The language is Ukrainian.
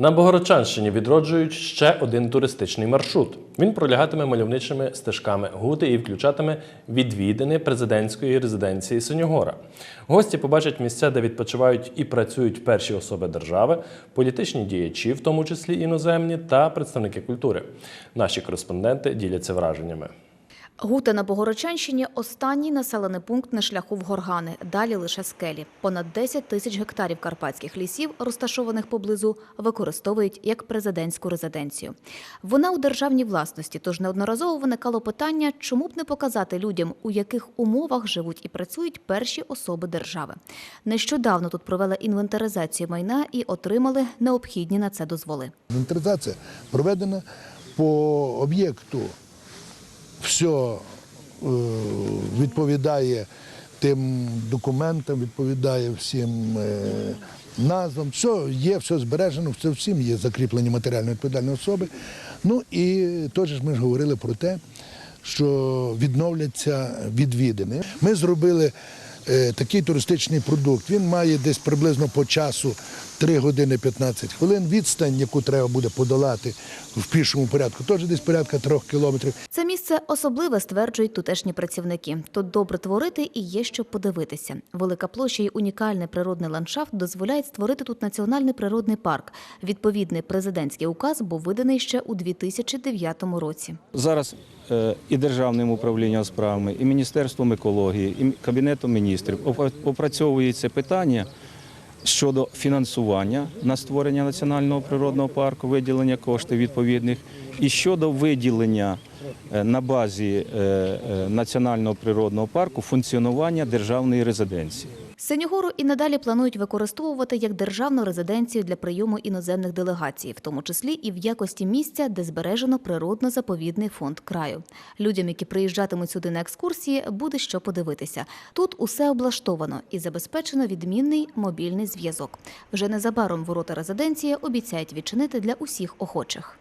На Богородчанщині відроджують ще один туристичний маршрут. Він пролягатиме мальовничими стежками Гути і включатиме відвідини президентської резиденції Синьогора. Гості побачать місця, де відпочивають і працюють перші особи держави, політичні діячі, в тому числі іноземні, та представники культури. Наші кореспонденти діляться враженнями. Гута на Богородчанщині – останній населений пункт на шляху в Горгани. Далі лише скелі. Понад 10 тисяч гектарів карпатських лісів, розташованих поблизу, використовують як президентську резиденцію. Вона у державній власності, тож неодноразово виникало питання, чому б не показати людям, у яких умовах живуть і працюють перші особи держави. Нещодавно тут провели інвентаризацію майна і отримали необхідні на це дозволи. Інвентаризація проведена по об'єкту. Все е, відповідає тим документам, відповідає всім е, назвам. Все є, все збережено, все всім є закріплені матеріально відповідальні особи. Ну і теж ми ж говорили про те, що відновляться відвідини. Ми зробили такий туристичний продукт. Він має десь приблизно по часу 3 години 15 хвилин. Відстань, яку треба буде подолати в пішому порядку, теж десь порядка 3 кілометрів. Це місце особливе, стверджують тутешні працівники. Тут добре творити і є що подивитися. Велика площа і унікальний природний ландшафт дозволяють створити тут національний природний парк. Відповідний президентський указ був виданий ще у 2009 році. Зараз е, і Державним управлінням справами, і Міністерством екології, і Кабінетом міністрів опра- опрацьовується питання щодо фінансування на створення національного природного парку, виділення коштів відповідних, і щодо виділення е, на базі е, е, національного природного парку функціонування державної резиденції. Синьогору і надалі планують використовувати як державну резиденцію для прийому іноземних делегацій, в тому числі і в якості місця, де збережено природно-заповідний фонд краю. Людям, які приїжджатимуть сюди на екскурсії, буде що подивитися. Тут усе облаштовано і забезпечено відмінний мобільний зв'язок. Вже незабаром ворота резиденції обіцяють відчинити для усіх охочих.